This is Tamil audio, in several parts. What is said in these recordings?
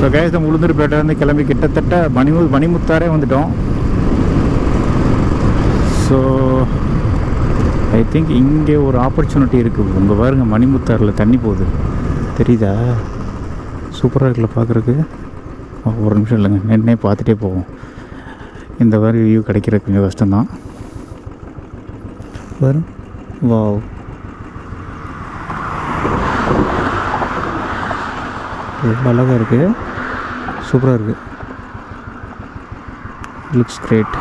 ஸோ கேஸ் நம்ம உளுந்தூர்பேட்டையிலேருந்து கிளம்பி கிட்டத்தட்ட மணிமு மணிமுத்தாரே வந்துட்டோம். ஸோ ஐ திங்க் இங்கே ஒரு ஆப்பர்ச்சுனிட்டி இருக்குது உங்கள் பாருங்க மணிமுத்தாரில் தண்ணி போகுது. தெரியுதா? சூப்பராக இருக்குல்ல பார்க்குறக்கு ஒரு நிமிஷம் இல்லைங்க. நின்னே பார்த்துட்டே போவோம். இந்த மாதிரி வியூ கிடைக்கிறது கொஞ்சம் கஷ்டம்தான். வரும் வாவ் ரொம்ப அழகாக இருக்குது சூப்பராக இருக்குது லுக்ஸ் கிரேட்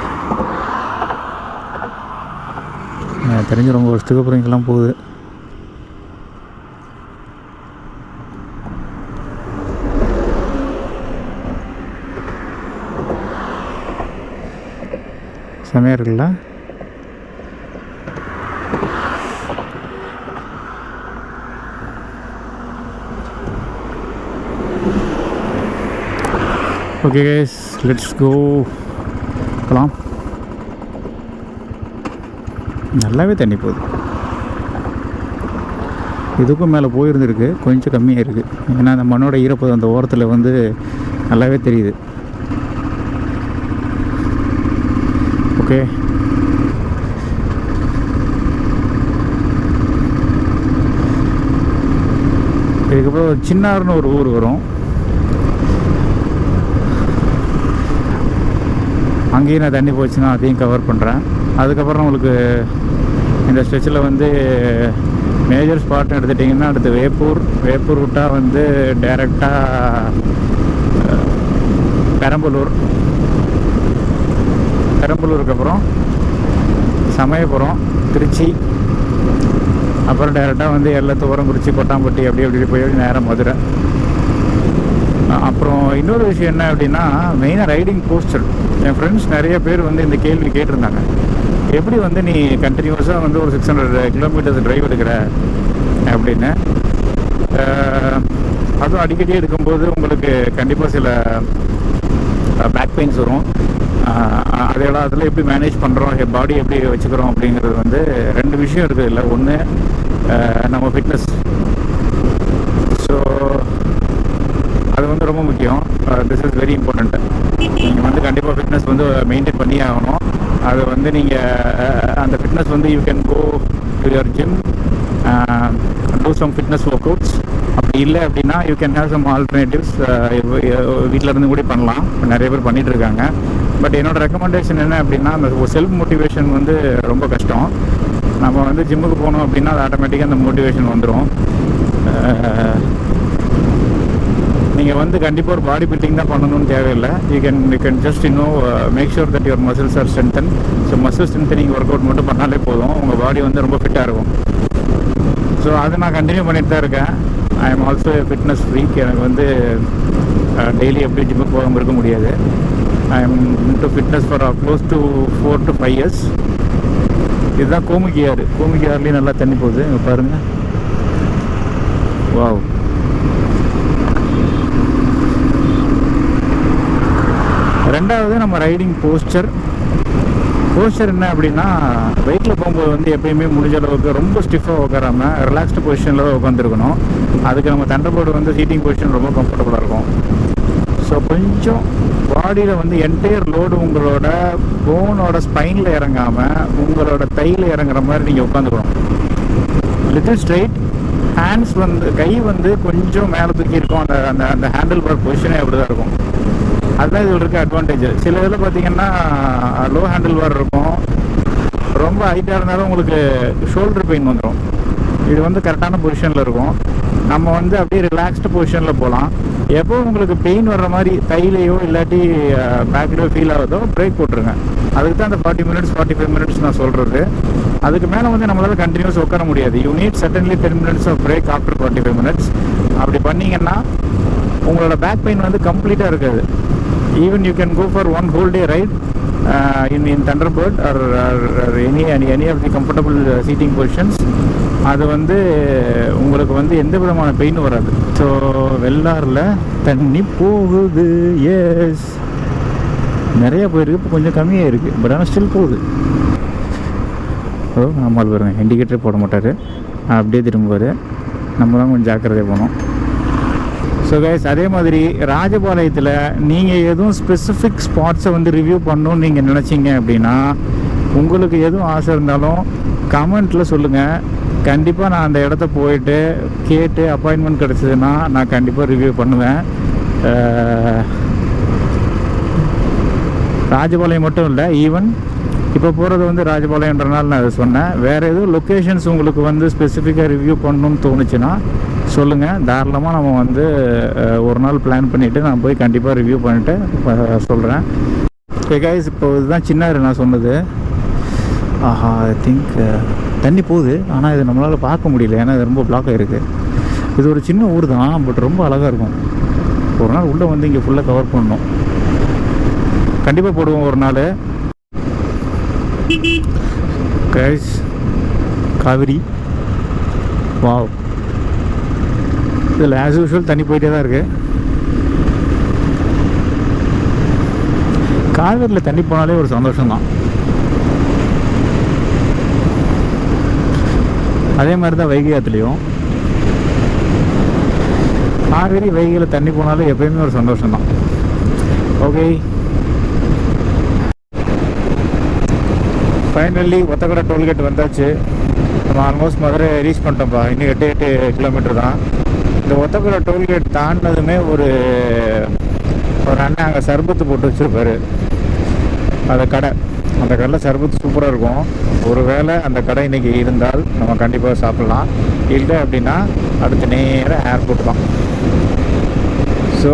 எனக்கு தெரிஞ்சு ரொம்ப வருஷத்துக்கு அப்புறம் இங்கெல்லாம் போகுது. செமையாக இருக்குல்ல? ஓகே கேஸ் லெட்ஸ் கோ போகலாம் நல்லாவே தண்ணி போகுது. இதுக்கும் மேலே போயிருந்துருக்கு. கொஞ்சம் கம்மியாக இருக்குது ஏன்னா அந்த மண்ணோட ஈரப்பதம் அந்த ஓரத்தில் வந்து நல்லாவே தெரியுது. ஓகே இதுக்கப்புறம் சின்னார்னு ஒரு ஊர் வரும். அங்கேயும் நான் தண்ணி போச்சுன்னா அதையும் கவர் பண்ணுறேன் அதுக்கப்புறம் உங்களுக்கு இந்த ஸ்ட்ரெச்சில் வந்து மேஜர் ஸ்பாட்னு எடுத்துட்டிங்கன்னா அடுத்து வேப்பூர். வேப்பூர் விட்டால் வந்து டைரெக்டாக பெரம்பலூர். பெரம்பலூருக்கு அப்புறம் சமயபுரம் திருச்சி. அப்புறம் டைரெக்டாக வந்து எல்லத்தோரம் குறிச்சி கொட்டாம்பட்டி அப்படி அப்படி போய் நேராக மதுரை. அப்புறம் இன்னொரு விஷயம் என்ன அப்படின்னா மெயினாக ரைடிங் போஸ்டர் என் ஃப்ரெண்ட்ஸ் நிறைய பேர் வந்து இந்த கேள்வி கேட்டிருந்தாங்க. எப்படி வந்து நீ கண்டினியூஸாக வந்து ஒரு சிக்ஸ் ஹண்ட்ரட் கிலோமீட்டர்ஸ் ட்ரைவ் எடுக்கிற அப்படின்னு. அதுவும் அடிக்கடி எடுக்கும்போது உங்களுக்கு கண்டிப்பாக சில பேக் பெயின்ஸ் வரும். அதெல்லாம் அதில் எப்படி மேனேஜ் பண்ணுறோம் பாடி எப்படி வச்சுக்கிறோம் அப்படிங்கிறது வந்து ரெண்டு விஷயம் இருக்குது இல்லை ஒன்று நம்ம ஃபிட்னஸ் ஸோ அது வந்து ரொம்ப முக்கியம். திஸ் இஸ் வெரி இம்பார்ட்டண்ட்டு வந்து கண்டிப்பாக ஃபிட்னஸ் வந்து மெயின்டைன் பண்ணியே ஆகணும் அது வந்து நீங்கள் அந்த ஃபிட்னஸ் வந்து you can go to your gym do some fitness workouts அப்படி இல்லை அப்படின்னா you can have some alternatives வீட்டில் இருந்து கூட பண்ணலாம். நிறைய பேர் பண்ணிட்டு இருக்காங்க. பட் என்னோட ரெக்கமெண்டேஷன் என்ன அப்படின்னா அந்த செல்ஃப் மோட்டிவேஷன் வந்து ரொம்ப கஷ்டம். நம்ம வந்து ஜிம்முக்கு போனோம் அப்படின்னா அது ஆட்டோமேட்டிக்காக அந்த மோட்டிவேஷன் வந்துடும் நீங்கள் வந்து கண்டிப்பாக ஒரு பாடி பில்டிங் தான் பண்ணணும்னு தேவையில்லை. You can you can just இன்னோ make sure that your muscles are strengthen so muscle strengthening workout மட்டும் பண்ணாலே போதும். உங்கள் பாடி வந்து ரொம்ப ஃபிட்டாக இருக்கும். ஸோ அதை நான் கண்டினியூ பண்ணிட்டு தான் இருக்கேன். I am also fitness freak எனக்கு வந்து uh, டெய்லி எப்படி ஜிம்முக்கு போகாமல் இருக்க முடியாது. I am to fitness for close to four to five years இதுதான் கோமுகி ஆறு. கோமுகி ஆறுலேயும் நல்லா தண்ணி போகுது. பாருங்கள் பாருங்க. வாவ் ரெண்டாவது நம்ம ரைடிங் போஸ்டர். போஸ்டர் என்ன அப்படின்னா பைக்கில் போகும்போது வந்து எப்பயுமே முடிஞ்ச அளவுக்கு ரொம்ப ஸ்டிஃபாக உட்காராமல் ரிலாக்ஸ்டு பொசிஷனில் தான் உட்காந்துருக்கணும் அதுக்கு நம்ம தண்டர்போர்டு வந்து சீட்டிங் பொசிஷன் ரொம்ப கம்ஃபர்டபுளாக இருக்கும். ஸோ கொஞ்சம் பாடியில் வந்து என்டையர் லோடு உங்களோட போனோட ஸ்பைனில் இறங்காமல் உங்களோட தையில் இறங்குற மாதிரி நீங்கள் உட்காந்துக்கணும் லிட்டில் ஸ்ட்ரைட் ஹேண்ட்ஸ் வந்து கை வந்து கொஞ்சம் மேலே தூக்கி இருக்கும் அந்த அந்த அந்த ஹேண்டில் பார் பொசிஷனே அப்படி தான் இருக்கும். அதுதான் இதில் இருக்க அட்வான்டேஜ் சில இதில் பார்த்தீங்கன்னா லோ ஹேண்டில் பார் இருக்கும். ரொம்ப ஹைட்டாக இருந்தாலும் உங்களுக்கு ஷோல்டர் பெயின் வந்துடும் இது வந்து கரெக்டான பொசிஷனில் இருக்கும். நம்ம வந்து அப்படியே ரிலாக்ஸ்டு பொசிஷனில் போகலாம். எப்போ உங்களுக்கு பெயின் வர்ற மாதிரி கையிலையோ இல்லாட்டி பேக்லையோ ஃபீல் ஆகுதோ பிரேக் போட்டுருங்க. அதுக்கு தான் அந்த forty minutes forty five minutes நான் சொல்கிறது அதுக்கு மேலே வந்து நம்மளால் கண்டினியூஸ் உட்கார முடியாது. You need suddenly ten minutes of break after forty five minutes அப்படி பண்ணீங்கன்னா உங்களோட பேக் பெயின் வந்து கம்ப்ளீட்டாக இருக்காது. Even you can go for one whole day right in in Thunderbird or any any of the comfortable seating positions அது வந்து உங்களுக்கு வந்து எந்த விதமான பெயினும் வராது. ஸோ வெள்ளாரில் தண்ணி போகுது. எஸ் நிறையா போயிருக்கு. இப்போ கொஞ்சம் கம்மியாக இருக்குது பட் ஆனால் ஸ்டில் போகுது. ஓ நம்மால் பாருங்கள் இண்டிகேட்டரே போட மாட்டார். அப்படியே திரும்புவார். நம்ம தான் கொஞ்சம் ஜாக்கிரதையாக போகணும். ஸோ கைஸ் அதே மாதிரி ராஜபாளையத்தில் நீங்கள் எதுவும் ஸ்பெசிஃபிக் ஸ்பாட்ஸை வந்து ரிவ்யூ பண்ணணும்னு நீங்கள் நினச்சிங்க அப்படின்னா உங்களுக்கு எதுவும் ஆசை இருந்தாலும் கமெண்ட்டில் சொல்லுங்கள் கண்டிப்பாக நான் அந்த இடத்த போயிட்டு கேட்டு அப்பாயின்மெண்ட் கிடச்சிதுன்னா நான் கண்டிப்பாக ரிவ்யூ பண்ணுவேன். ராஜபாளையம் மட்டும் இல்லை ஈவன் இப்போ போகிறது வந்து ராஜபாளையன்றனால நான் அதை சொன்னேன். வேறு எதுவும் லொக்கேஷன்ஸ் உங்களுக்கு வந்து ஸ்பெசிஃபிக்காக ரிவ்யூ பண்ணணும்னு தோணுச்சுன்னா சொல்லுங்கள் தாராளமாக நம்ம வந்து ஒரு நாள் பிளான் பண்ணிவிட்டு நான் போய் கண்டிப்பாக ரிவ்யூ பண்ணிவிட்டு சொல்கிறேன் கைஸ் இப்போ இதுதான் சின்னாரு நான் சொன்னது. ஆஹா ஐ திங்க் தண்ணி போகுது. ஆனால் இது நம்மளால் பார்க்க முடியல. ஏன்னா இது ரொம்ப பிளாக் ஆகிருக்கு இது ஒரு சின்ன ஊர் தான் பட் ரொம்ப அழகாக இருக்கும். ஒரு நாள் உள்ளே வந்து இங்கே ஃபுல்லாக கவர் பண்ணணும். கண்டிப்பாக போடுவோம் ஒரு நாள். கைஸ் காவிரி. வாவ் இதில் ஆஸ் யூஷுவல் தண்ணி போயிட்டே தான் இருக்குது காவேரியில் தண்ணி போனாலே ஒரு சந்தோஷம்தான். அதே மாதிரி தான் வைகை ஆற்றுலேயும் காவேரி வைகையில் தண்ணி போனாலும் எப்பயுமே ஒரு சந்தோஷம் தான் ஓகே ஃபைனலி ஒத்தக்கடை டோல்கேட் வந்தாச்சு. நம்ம ஆல்மோஸ்ட் மதுரை ரீச் பண்ணிட்டோம்ப்பா இன்னும் எட்டு எட்டு கிலோமீட்டர் தான். இந்த ஒத்தக்கடை டோல்கேட் தாண்டினதுமே ஒரு ஒரு அண்ணன் அங்கே சர்பத்து போட்டு வச்சுருப்பாரு. அந்த கடை. அந்த கடையில் சர்பத்து சூப்பராக இருக்கும். ஒருவேளை அந்த கடை இன்றைக்கி இருந்தால் நம்ம கண்டிப்பாக சாப்பிட்லாம். இல்லை அப்படின்னா அடுத்த நேராக ஏர்போர்ட் தான். ஸோ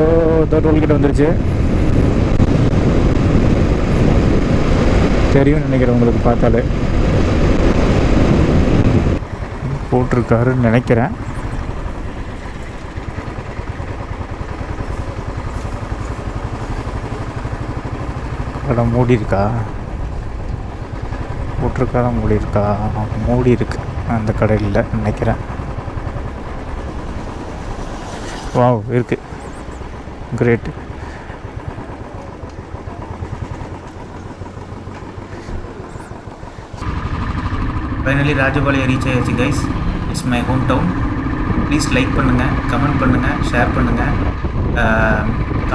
டோல்கேட் வந்துருச்சு. தெரியும் நினைக்கிறேன் உங்களுக்கு பார்த்தாலே. போட்டிருக்காருன்னு நினைக்கிறேன். கடை மூடி இருக்கா போட்டிருக்கா? மூடி இருக்கா மூடி இருக்கு அந்த கடையில் நினைக்கிறேன். வாவ் இருக்கு. கிரேட் ஃபைனலி ராஜபாளையம் ரீச் ஆயாச்சு guys it's my hometown please like பண்ணுங்கள் கமெண்ட் பண்ணுங்கள் ஷேர் பண்ணுங்கள்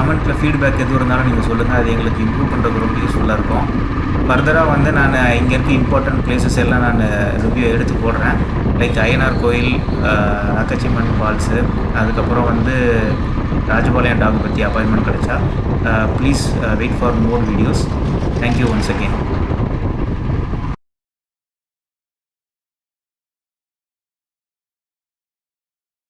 கமெண்ட்டில் ஃபீட்பேக் எதுவும் இருந்தாலும் நீங்கள் சொல்லுங்கள் அது எங்களுக்கு இம்ப்ரூவ் பண்ணுறதுக்கு ரொம்ப யூஸ்ஃபுல்லாக இருக்கும். ஃபர்தராக வந்து நான் இங்கே இருக்க இம்பார்ட்டன்ட் பிளேசஸ் எல்லாம் நான் ரிவ்யூ எடுத்து போடுறேன். லைக் அய்யனார் கோயில் அக்கச்சிமன் ஃபால்ஸு அதுக்கப்புறம் வந்து ராஜபாளையம் டாக் பற்றி அப்பாயின்மெண்ட் கிடைச்சா please wait for more videos thank you once again